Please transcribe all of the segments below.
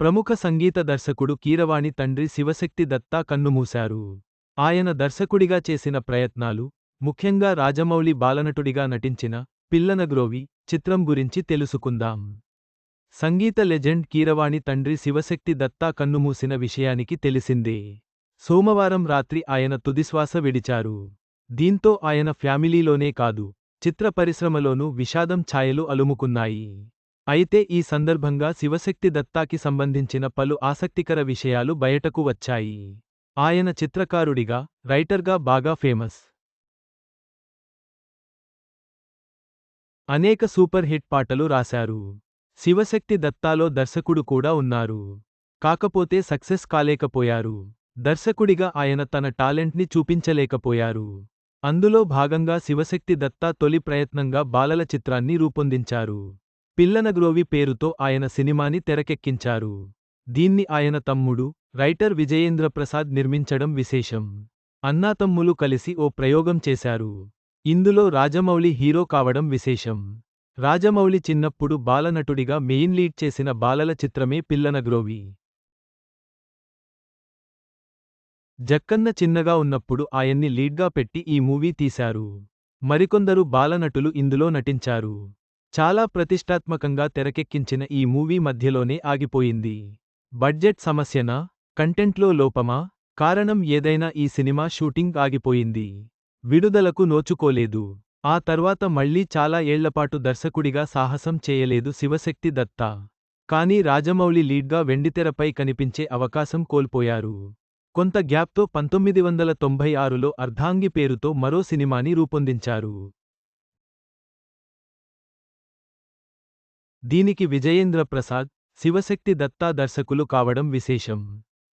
ప్రముఖ సంగీత దర్శకుడు కీరవాణి తండ్రి శివశక్తి దత్తా కన్నుమూశారు. ఆయన దర్శకుడిగా చేసిన ప్రయత్నాలు ముఖ్యంగా రాజమౌళి బాలనటుడిగా నటించిన పిల్లనగ్రోవి చిత్రం గురించి తెలుసుకుందాం. సంగీత లెజెండ్ కీరవాణి తండ్రి శివశక్తి దత్తా కన్నుమూసిన విషయానికి తెలిసిందే. సోమవారం రాత్రి ఆయన తుదిశ్వాస విడిచారు. దీంతో ఆయన ఫ్యామిలీలోనే కాదు చిత్ర పరిశ్రమలోనూ విషాదం ఛాయలు అలుముకున్నాయి. అయితే ఈ సందర్భంగా శివశక్తి దత్తాకి సంబంధించిన పలు ఆసక్తికర విషయాలు బయటకు వచ్చాయి. ఆయన చిత్రకారుడిగా రైటర్గా బాగా ఫేమస్. అనేక సూపర్ హిట్ పాటలు రాశారు. శివశక్తి దత్తాలో దర్శకుడు కూడా ఉన్నారు. కాకపోతే సక్సెస్ కాలేకపోయారు. దర్శకుడిగా ఆయన తన టాలెంట్ని చూపించలేకపోయారు. అందులో భాగంగా శివశక్తి దత్తా తొలి ప్రయత్నంగా బాలల చిత్రాన్ని రూపొందించారు. పిల్లనగ్రోవి పేరుతో ఆయన సినిమాని తెరకెక్కించారు. దీన్ని ఆయన తమ్ముడు రైటర్ విజయేంద్ర ప్రసాద్ నిర్మించడం విశేషం. అన్నాతమ్ములు కలిసి ఓ ప్రయోగం చేశారు. ఇందులో రాజమౌళి హీరో కావడం విశేషం. రాజమౌళి చిన్నప్పుడు బాలనటుడిగా మెయిన్ లీడ్ చేసిన బాలల చిత్రమే పిల్లనగ్రోవి. జక్కన్న చిన్నగా ఉన్నప్పుడు ఆయన్ని లీడ్గా పెట్టి ఈ మూవీ తీశారు. మరికొందరు బాలనటులు ఇందులో నటించారు. చాలా ప్రతిష్టాత్మకంగా తెరకెక్కించిన ఈ మూవీ మధ్యలోనే ఆగిపోయింది. బడ్జెట్ సమస్యనా? కంటెంట్లో లోపమా? కారణం ఏదైనా ఈ సినిమా షూటింగ్ ఆగిపోయింది. విడుదలకు నోచుకోలేదు. ఆ తర్వాత మళ్ళీ చాలా ఏళ్ళపాటు దర్శకుడిగా సాహసం చేయలేదు శివశక్తి దత్తా. కానీ రాజమౌళి లీడ్గా వెండితెరపై కనిపించే అవకాశం కోల్పోయారు. కొంత గ్యాప్తో పంతొమ్మిది వందల తొంభై ఆరులో అర్ధాంగి పేరుతో మరో సినిమాని రూపొందించారు. దీనికి విజయేంద్ర ప్రసాద్ శివశక్తి దత్తా దర్శకులు కావడం విశేషం.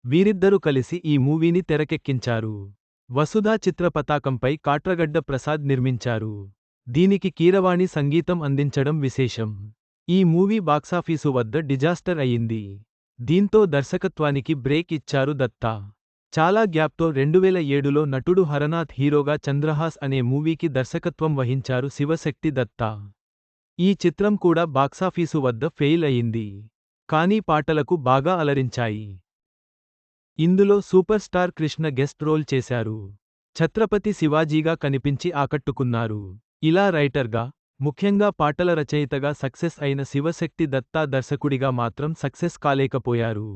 వీరిద్దరూ కలిసి ఈ మూవీని తెరకెక్కించారు. వసుధా చిత్ర పతాకంపై కాట్రగడ్డ ప్రసాద్ నిర్మించారు. దీనికి కీరవాణి సంగీతం అందించడం విశేషం. ఈ మూవీ బాక్సాఫీసు వద్ద డిజాస్టర్ అయింది దీంతో దర్శకత్వానికి బ్రేక్ ఇచ్చారు దత్తా. చాలా గ్యాప్తో రెండువేల ఏడులో నటుడు హరనాథ్ హీరోగా చంద్రహాస్ అనే మూవీకి దర్శకత్వం వహించారు శివశక్తి దత్తా. ఈ చిత్రం కూడా బాక్సాఫీసు వద్ద ఫెయిల్ అయింది. కానీ పాటలకు బాగా అలరించాయి. ఇందులో super star Krishna guest role చేశారు. ఛత్రపతి శివాజీగా కనిపించి ఆకట్టుకున్నారు. ఇలా రైటర్గా ముఖ్యంగా పాటల రచయితగా సక్సెస్ అయిన శివశక్తి దత్తా దర్శకుడిగా మాత్రం సక్సెస్ కాలేకపోయారు.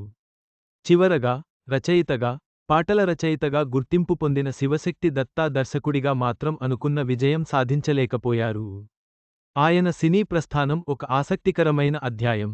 చివరగా రచయితగా పాటల రచయితగా గుర్తింపు పొందిన శివశక్తి దత్తా దర్శకుడిగా మాత్రం అనుకున్న విజయం సాధించలేకపోయారు. ఆయన సినీ ప్రస్థానం ఒక ఆసక్తికరమైన అధ్యాయం.